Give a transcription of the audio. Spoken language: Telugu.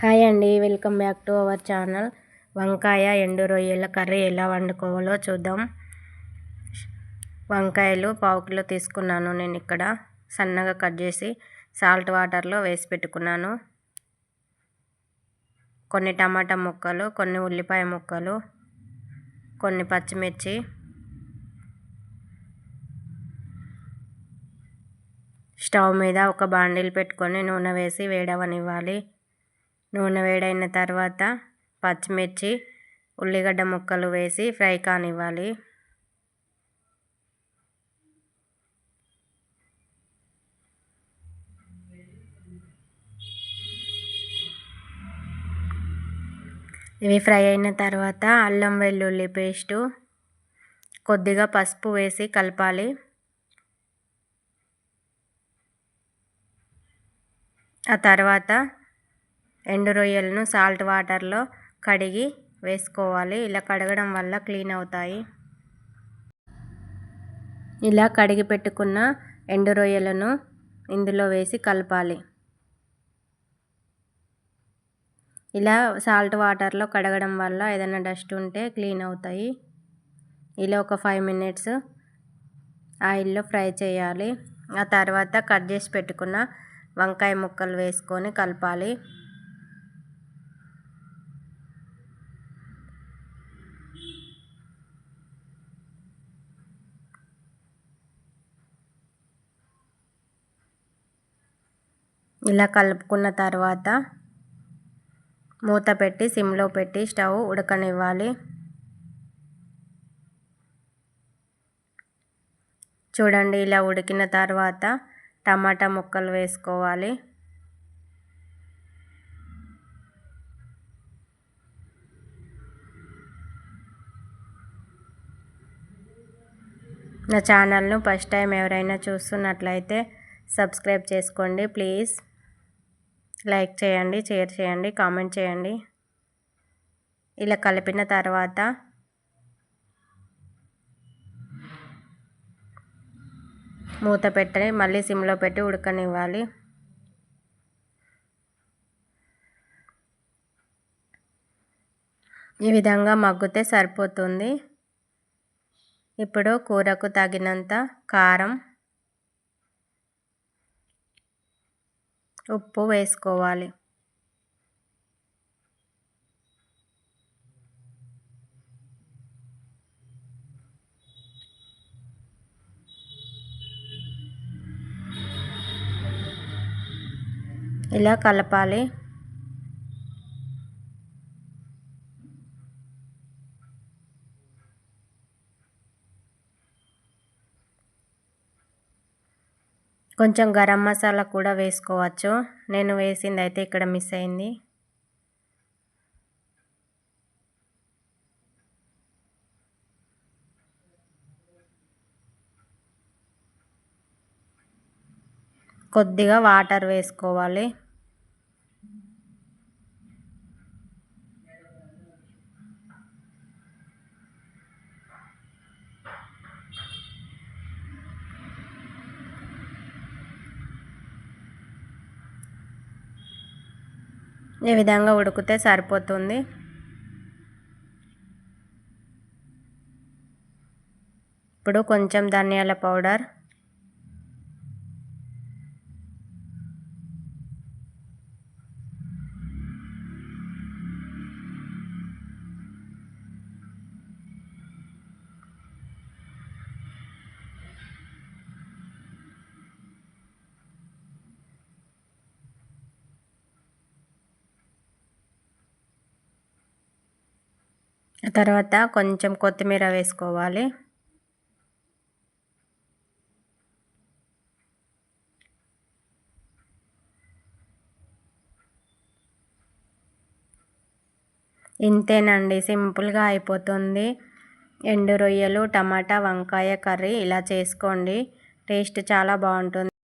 హాయ్ అండి welcome back to our channel. వంకాయ ఎండు రొయ్యల కర్రీ ఎలా వండుకోవాలో చూద్దాం. వంకాయలు పావు కిలో తీసుకున్నాను నేను ఇక్కడ. సన్నగా కట్ చేసి సాల్ట్ వాటర్లో వేసి పెట్టుకున్నాను. కొన్ని టమాటా ముక్కలు కొన్ని ఉల్లిపాయ ముక్కలు కొన్ని పచ్చిమిర్చి స్టవ్ మీద ఒక బాండిల్ పెట్టుకొని నూనె వేసి వేడవనివ్వాలి. నూనె వేడైన తర్వాత పచ్చిమిర్చి ఉల్లిగడ్డ ముక్కలు వేసి ఫ్రై కానివ్వాలి. ఇవి ఫ్రై అయిన తర్వాత అల్లం వెల్లుల్లి పేస్టు కొద్దిగా పసుపు వేసి కలపాలి. ఆ తర్వాత ఎండు రొయ్యలను సాల్ట్ వాటర్లో కడిగి వేసుకోవాలి. ఇలా కడగడం వల్ల క్లీన్ అవుతాయి. ఇలా కడిగి పెట్టుకున్న ఎండు రొయ్యలను ఇందులో వేసి కలపాలి. ఇలా సాల్ట్ వాటర్లో కడగడం వల్ల ఏదైనా డస్ట్ ఉంటే క్లీన్ అవుతాయి. ఇలా ఒక ఫైవ్ మినిట్స్ ఆయిల్లో ఫ్రై చేయాలి. ఆ తర్వాత కట్ చేసి పెట్టుకున్న వంకాయ ముక్కలు వేసుకొని కలపాలి. ఇలా కలుపుకున్న తర్వాత మూత పెట్టి సిమ్లో పెట్టి స్టవ్ ఉడకనివ్వాలి. చూడండి ఇలా ఉడికిన తర్వాత టమాటా ముక్కలు వేసుకోవాలి. నా ఛానల్ను ఫస్ట్ టైం ఎవరైనా చూస్తున్నట్లయితే సబ్స్క్రైబ్ చేసుకోండి ప్లీజ్. లైక్ చేయండి షేర్ చేయండి కామెంట్ చేయండి. ఇలా కలిపిన తర్వాత మూత పెట్టి మళ్ళీ సిమ్లో పెట్టి ఉడకనివ్వాలి. ఈ విధంగా మగ్గితే సరిపోతుంది. ఇప్పుడు కూరకు తగినంత కారం ఉప్పు వేసుకోవాలి. ఇలా కలపాలి. కొంచెం గరం మసాలా కూడా వేసుకోవచ్చు. నేను వేసింది అయితే ఇక్కడ మిస్ అయింది. కొద్దిగా వాటర్ వేసుకోవాలి. ఈ విధంగా ఉడికితే సరిపోతుంది? ఇప్పుడు కొంచెం ధనియాల పౌడర్ తర్వాత కొంచెం కొత్తిమీర వేసుకోవాలి. ఇంతేనండి సింపుల్గా అయిపోతుంది. ఎండు రొయ్యలు టమాటా వంకాయ కర్రీ ఇలా చేసుకోండి. టేస్ట్ చాలా బాగుంటుంది.